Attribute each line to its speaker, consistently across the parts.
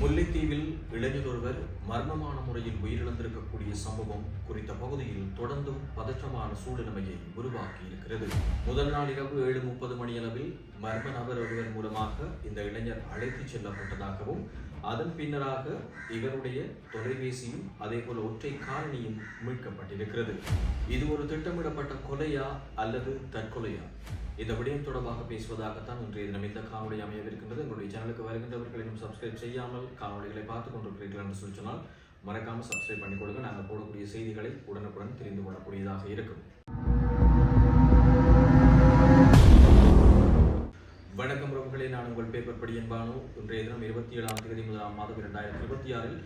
Speaker 1: முல்லைத்தீவில் இளைஞர் ஒருவர் மர்மமான முறையில் உயிரிழந்திருக்கக்கூடிய சம்பவம் குறித்த பகுதியில் தொடர்ந்தும் பதற்றமான சூழ்நிலையை உருவாக்கி இருக்கிறது முதல் நாள் இரவு ஏழு முப்பது மணியளவில் மர்ம நபர் ஒருவர் மூலமாக இந்த இளைஞர் அழைத்துச் செல்லப்பட்டதாகவும் அதன் பின்னராக இவருடைய தொலைபேசியும் அதேபோல ஒற்றை காரணியும் மீட்கப்பட்டிருக்கிறது. இது ஒரு திட்டமிடப்பட்ட கொலையா அல்லது தற்கொலையா? இந்த விடயம் தொடர்பாக பேசுவதாகத்தான் இன்றைய தினம் இந்த காணொலி அமையவிருக்கின்றது. எங்களுடைய சேனலுக்கு வருகின்றவர்கள் இன்னும் சப்ஸ்கிரைப் செய்யாமல் காணொலிகளை பார்த்துக் கொண்டிருக்கிறீர்கள் என்று சொல்லி சொன்னால் மறக்காமல் சப்ஸ்கிரைப் பண்ணி கொடுங்க நாங்கள் போடக்கூடிய செய்திகளை உடனுக்குடன் தெரிந்து கொள்ளக்கூடியதாக இருக்கும். வணக்கம் உறவுகளே நான் உங்கள் பேப்பர் படியன் பானு இன்றைய தினம் இருபத்தி ஏழாம் தேதி முதலாம் மாதம் இரண்டாயிரத்தி இருபத்தி ஆறில்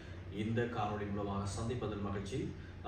Speaker 1: இந்த காணொலி மூலமாக சந்திப்பதில் மகிழ்ச்சி.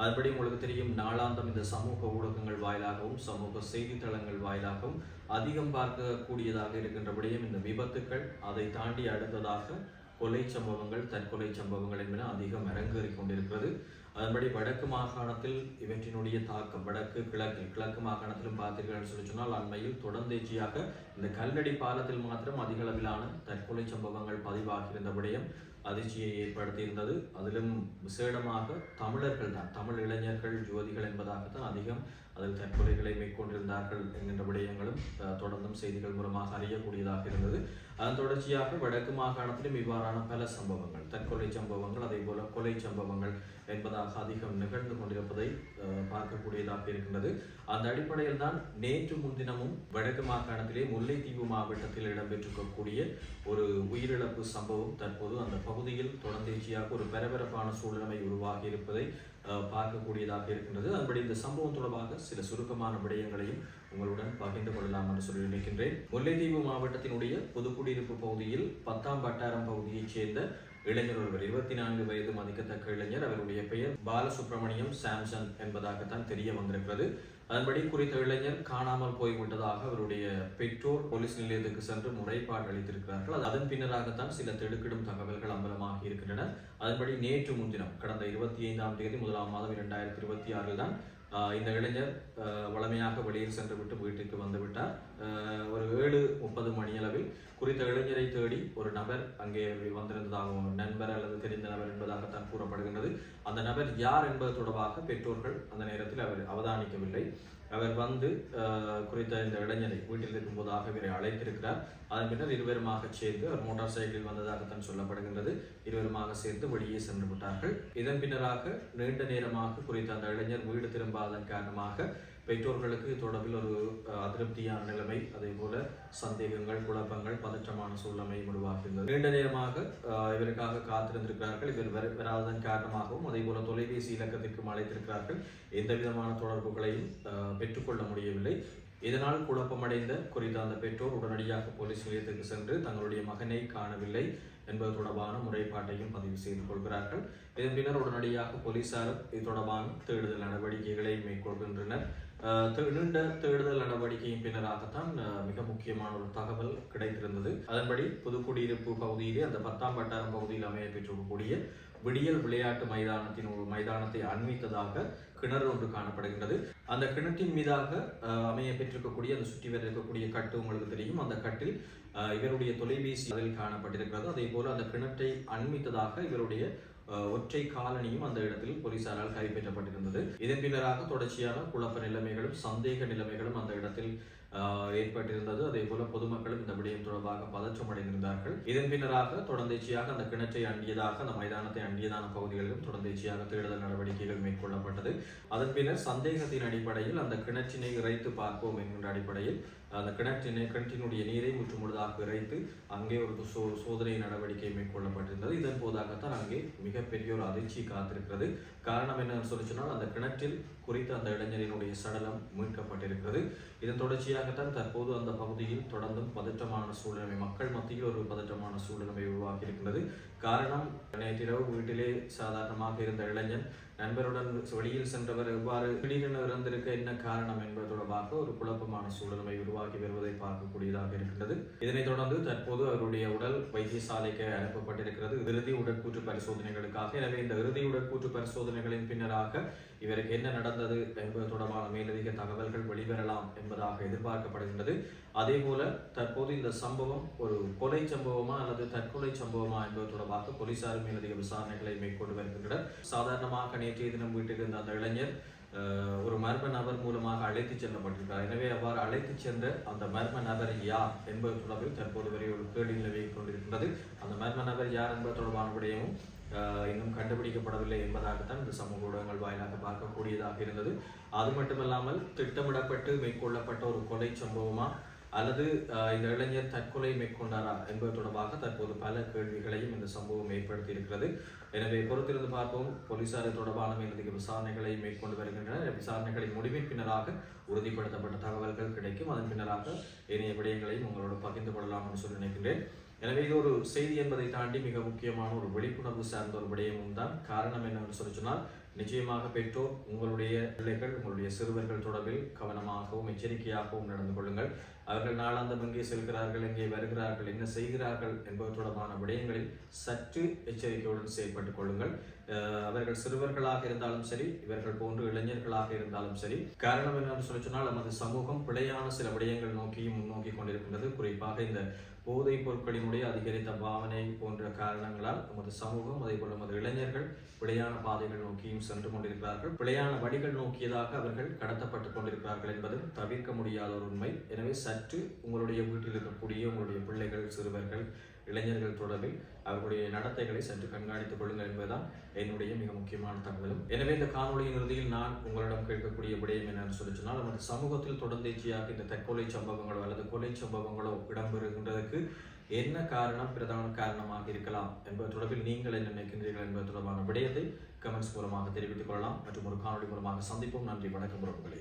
Speaker 1: அதுபடி உங்களுக்கு தெரியும் நாளாந்தம் இந்த சமூக ஊடகங்கள் வாயிலாகவும் சமூக செய்தித்தளங்கள் வாயிலாகவும் அதிகம் பார்க்கக்கூடியதாக இருக்கின்றபடியும் இந்த விபத்துக்கள் அதை தாண்டி அடுத்ததாக கொலை சம்பவங்கள் தற்கொலை சம்பவங்கள் என்பன அதிகம் அரங்கேறிக் கொண்டிருக்கிறது. அதன்படி வடக்கு மாகாணத்தில் இவற்றினுடைய தாக்கம் வடக்கு கிழக்கு கிழக்கு மாகாணத்திலும் பார்த்தீர்கள் சொல்லி சொன்னால் அண்மையில் தொடர்ந்தேச்சியாக இந்த கல்லடி பாலத்தில் மாத்திரம் அதிக அளவிலான தற்கொலை சம்பவங்கள் பதிவாகியிருந்தபடியும் அதிர்ச்சியை ஏற்படுத்தியிருந்தது. அதிலும் விசேடமாக தமிழர்கள் தான் தமிழ் இளைஞர்கள் ஜோதிகள் என்பதாகத்தான் அதிகம் அதில் தற்கொலைகளை மேற்கொண்டிருந்தார்கள் என்கின்ற விடயங்களும் தொடர்ந்தும் செய்திகள் மூலமாக அறியக்கூடியதாக இருந்தது. அதன் தொடர்ச்சியாக வடக்கு மாகாணத்திலும் இவ்வாறான பல சம்பவங்கள் தற்கொலை சம்பவங்கள் அதே போல கொலை சம்பவங்கள் என்பதாக அதிகம் நிகழ்ந்து கொண்டிருப்பதை பார்க்கக்கூடியதாக இருக்கின்றது. அந்த அடிப்படையில் தான் நேற்று முன்தினமும் வடக்கு மாகாணத்திலே முல்லைத்தீவு மாவட்டத்தில் இடம்பெற்றிருக்கக்கூடிய ஒரு உயிரிழப்பு சம்பவம் தற்போது அந்த பகுதியில் தொடர்ந்தேச்சியாக ஒரு பரபரப்பான சூழ்நிலை உருவாகி இருப்பதை பார்க்கக்கூடியதாக இருக்கின்றது. அதன்படி இந்த சம்பவம் தொடர்பாக சில சுருக்கமான விடயங்களையும் உங்களுடன் பகிர்ந்து கொள்ளலாம் என்று சொல்லி நினைக்கின்றேன். முல்லைத்தீவு மாவட்டத்தினுடைய புதுக்குடியிருப்பு பகுதியில் பத்தாம் வட்டாரம் பகுதியைச் சேர்ந்த இளைஞர் ஒருவர் இருபத்தி நான்கு வயது மதிக்கத்தக்க இளைஞர். அவருடைய பெயர் பாலசுப்ரமணியம் சாம்சன் என்பதாகத்தான் தெரிய வந்திருக்கிறது. அதன்படி குறித்த இளைஞர் காணாமல் போய்விட்டதாக அவருடைய பெற்றோர் போலீஸ் நிலையத்துக்கு சென்று முறைப்பாடு அளித்திருக்கிறார்கள். அதன் பின்னராகத்தான் சில திடுக்கிடும் தகவல்கள் அம்பலமாக இருக்கின்றன. அதன்படி நேற்று முன்தினம் கடந்த இருபத்தி ஐந்தாம் தேதி முதலாம் மாதம் இரண்டாயிரத்தி இருபத்தி ஆறில் தான் இந்த இளைஞர் வளமையாக வழமையாக வெளியில் சென்று விட்டு வீட்டுக்கு வந்துவிட்டார் ஒரு ஏழு முப்பது மணியளவில் குறித்த இளைஞரை தேடி ஒரு நபர் அங்கே வந்திருந்ததாகவும் நண்பர் அல்லது தெரிந்த நபர் என்பதாகத்தான் கூறப்படுகின்றது. அந்த நபர் யார் என்பது தொடர்பாக பெற்றோர்கள் அந்த நேரத்தில் அவர் அவதானிக்கவில்லை. அவர் வந்து ஆஹ் குறித்த இந்த இளைஞரை வீட்டில் இருக்கும்போதாக இவரை அழைத்திருக்கிறார். அதன் பின்னர் இருவருமாக சேர்ந்து அவர் மோட்டார் சைக்கிளில் வந்ததாகத்தான் சொல்லப்படுகின்றது. இருவருமாக சேர்ந்து வெளியே சென்று விட்டார்கள். இதன் பின்னராக நீண்ட நேரமாக குறித்த அந்த இளைஞர் வீடு திரும்பாதன் காரணமாக பெற்றோர்களுக்கு தொடர்பில் ஒரு அதிருப்தியான நிலைமை. அதே போல சந்தேகங்கள் குழப்பங்கள் பதற்றமான சூழ்நிலை உருவாகியிருந்தது நீண்ட நேரமாக இவருக்காக காத்திருந்திருக்கிறார்கள். இவர் வராததன் காரணமாகவும் அதே போல தொலைபேசி இலக்கத்திற்கும் அழைத்திருக்கிறார்கள். எந்த விதமான தொடர்புகளையும் பெற்றுக்கொள்ள முடியவில்லை. இதனால் குழப்பமடைந்த குறித்த அந்த பெற்றோர் உடனடியாக போலீஸ் நிலையத்துக்கு சென்று தங்களுடைய மகனை காணவில்லை என்பது தொடர்பான முறைப்பாட்டையும் பதிவு செய்து கொள்கிறார்கள். இதன் பின்னர் உடனடியாக போலீசாரும் இது தொடர்பான தேடுதல் நடவடிக்கைகளை மேற்கொள்கின்றனர். தே- நீண்ட தேடுதல் நடவடிக்கையின் பின்னராகத்தான் மிக முக்கியமான ஒரு தகவல் கிடைத்திருந்தது. அதன்படி புதுக்குடியிருப்பு பகுதியிலே அந்த பத்தாம் வட்டாரம் பகுதியில் அமைய பெற்றிருக்கக்கூடிய விடியல் விளையாட்டு மைதானத்தின் ஒரு மைதானத்தை அண்மித்ததாக கிணறு ஒன்று காணப்படுகின்றது. அந்த கிணற்றின் மீதாக அமைய பெற்றிருக்கக்கூடிய அந்த சுற்றி வர இருக்கக்கூடிய கட்டு உங்களுக்கு தெரியும். அந்த கட்டில் இவருடைய தொலைபேசி அதில் காணப்பட்டிருக்கிறது. அதே போல அந்த கிணற்றை அண்மித்ததாக இவருடைய ஒற்றை காலனியும் அந்த இடத்தில் போலீசாரால் கைப்பற்றப்பட்டிருந்தது. இதன் பின்னராக தொடர்ச்சியான குழப்ப நிலைமைகளும் சந்தேக நிலைமைகளும் அந்த இடத்தில் ஏற்பட்டிருந்தது அதே போல பொதுமக்களும் இந்த விடயம் தொடர்பாக பதற்றம் அடைந்திருந்தார்கள். இதன் பின்னராக தொடர்ந்தேச்சியாக அந்த கிணற்றை அண்டியதாக அந்த மைதானத்தை அண்டியதான பகுதிகளிலும் தொடர்ந்தேச்சியாக தேடுதல் நடவடிக்கைகள் மேற்கொள்ளப்பட்டது. அதன் பின்னர் சந்தேகத்தின் அடிப்படையில் அந்த கிணற்றினை இறைத்து பார்ப்போம் என்கின்ற அடிப்படையில் அந்த கிணற்றினை கிணற்றினுடைய நீரை முற்றுமுழுதாக இறைத்து அங்கே ஒரு சோ சோதனை நடவடிக்கை மேற்கொள்ளப்பட்டிருந்தது. இதன் போதாகத்தான் அங்கே மிகப்பெரிய ஒரு அதிர்ச்சி காத்திருக்கிறது. காரணம் என்னன்னு சொல்லி சொன்னால் அந்த கிணற்றில் குறித்த அந்த இளைஞரினுடைய சடலம் மீட்கப்பட்டிருக்கிறது. இதன் தொடர்ச்சியாகத்தான் தற்போது அந்த பகுதியில் தொடர்ந்தும் பதற்றமான சூழ்நிலை மக்கள் மத்தியில் ஒரு பதற்றமான சூழ்நிலை உருவாகி இருக்கிறது காரணம் நேற்றிரவு வீட்டிலே சாதாரணமாக இருந்த இளைஞன் நண்பருடன் வெளியில் சென்றவர் எவ்வாறு திடீரென இறந்திருக்க என்ன காரணம் என்பது தொடர்பாக ஒரு குழப்பமான சூழ்நிலை உருவாகி வருவதை பார்க்கக்கூடியதாக இருக்கின்றது. இதனைத் தொடர்ந்து தற்போது அவருடைய உடல் வைத்தியசாலைக்கு அனுப்பப்பட்டிருக்கிறது. இறுதி உடற்கூற்று பரிசோதனைகளுக்காக. எனவே இந்த இறுதி உடற்கூற்று பரிசோதனைகளின் பின்னராக இவருக்கு என்ன நடந்தது என்பது தொடர்பான மேலதிக தகவல்கள் வெளிவரலாம் என்பதாக எதிர்பார்க்கப்படுகிறது. எதிர்பார்க்கப்படுகின்றது அதே போல தற்போது இந்த சம்பவம் ஒரு கொலை சம்பவமா அல்லது தற்கொலை சம்பவமா என்பது தொடர்பாக போலீசார் மேலதிக விசாரணைகளை மேற்கொண்டு வருகின்றனர். சாதாரணமாக நேற்றைய தினம் வீட்டுக்கு இருந்த அந்த இளைஞர் ஒரு மர்ம நபர் மூலமாக அழைத்து செல்லப்பட்டிருக்கிறார். எனவே அவ்வாறு அழைத்து சென்ற அந்த மர்ம நபர் யார் என்பது தொடர்பில் தற்போது வரை ஒரு கேள்வி நிலவிக் கொண்டிருக்கின்றது. அந்த மர்ம நபர் யார் என்பது தொடர்பான விடயமும் இன்னும் கண்டுபிடிக்கப்படவில்லை என்பதாகத்தான் இந்த சமூக ஊடகங்கள் வாயிலாக பார்க்கக்கூடியதாக இருந்தது. அது மட்டுமல்லாமல் திட்டமிடப்பட்டு மேற்கொள்ளப்பட்ட ஒரு கொலை சம்பவமா அல்லது இந்த இளைஞர் தற்கொலை மேற்கொண்டாரா என்பது தொடர்பாக தற்போது பல கேள்விகளையும் இந்த சம்பவம் ஏற்படுத்தி இருக்கிறது எனவே பொறுத்திருந்து பார்ப்போம். போலீசார் தொடர்பான மேலதிக விசாரணைகளை மேற்கொண்டு வருகின்றனர். விசாரணைகளின் முடிவின் பின்னராக உறுதிப்படுத்தப்பட்ட தகவல்கள் கிடைக்கும். அதன் பின்னராக இணைய விடயங்களையும் உங்களோடு பகிர்ந்து கொள்ளலாம் என்று சொல்லி நினைக்கின்றேன். எனவே இது ஒரு செய்தி என்பதை தாண்டி மிக முக்கியமான ஒரு விழிப்புணர்வு சார்ந்த ஒரு விடயமும் தான் காரணம் என்னன்னு சொல்லி சொன்னால் நிச்சயமாக பெற்றோர் உங்களுடைய பிள்ளைகள் உங்களுடைய சிறுவர்கள் தொடர்பில் கவனமாகவும் எச்சரிக்கையாகவும் நடந்து கொள்ளுங்கள். அவர்கள் நாளாந்தம் எங்கே செல்கிறார்கள் எங்கே வருகிறார்கள் என்ன செய்கிறார்கள் என்பது தொடர்பான விடயங்களில் சற்று எச்சரிக்கையுடன் செயல்பட்டுக் கொள்ளுங்கள். அஹ் அவர்கள் சிறுவர்களாக இருந்தாலும் சரி இவர்கள் போன்று இளைஞர்களாக இருந்தாலும் சரி காரணம் என்னன்னு சொல்லி சொன்னால் நமது சமூகம் பிழையான சில விடயங்கள் நோக்கியும் முன்னோக்கி கொண்டிருக்கின்றது. குறிப்பாக இந்த போதைப் பொருட்களினுடைய அதிகரித்த பாவனை போன்ற காரணங்களால் நமது சமூகம் அதே போல நமது இளைஞர்கள் பிழையான பாதைகள் நோக்கியும் சென்று கொண்டிருக்கிறார்கள். பிழையான வழிகள் நோக்கியதாக அவர்கள் கடத்தப்பட்டு கொண்டிருக்கிறார்கள் என்பதும் தவிர்க்க முடியாத ஒரு உண்மை. எனவே சற்று உங்களுடைய வீட்டில் இருக்கக்கூடிய உங்களுடைய பிள்ளைகள் சிறுவர்கள் இளைஞர்கள் தொடர்பில் அவர்களுடைய நடத்தைகளை சற்று கண்காணித்துக் கொள்ளுங்கள் என்பதுதான் என்னுடைய மிக முக்கியமான தகவலும். எனவே இந்த காணொளியின் இறுதியில் நான் உங்களிடம் கேட்கக்கூடிய விடயம் என்னன்னு சொல்லி சொன்னால் நமது சமூகத்தில் தொடர்ந்தேச்சியாக இந்த தற்கொலை சம்பவங்களோ அல்லது கொலை சம்பவங்களோ இடம்பெறுகின்றதற்கு என்ன காரணம் பிரதான காரணமாக இருக்கலாம் என்பது தொடர்பில் நீங்கள் என்ன நினைக்கின்றீர்கள் என்பது தொடர்பான விடயத்தை கமெண்ட்ஸ் மூலமாக தெரிவித்துக் கொள்ளலாம். மற்றும் ஒரு காணொளி மூலமாக சந்திப்போம். நன்றி வணக்கம் உறவுகளே.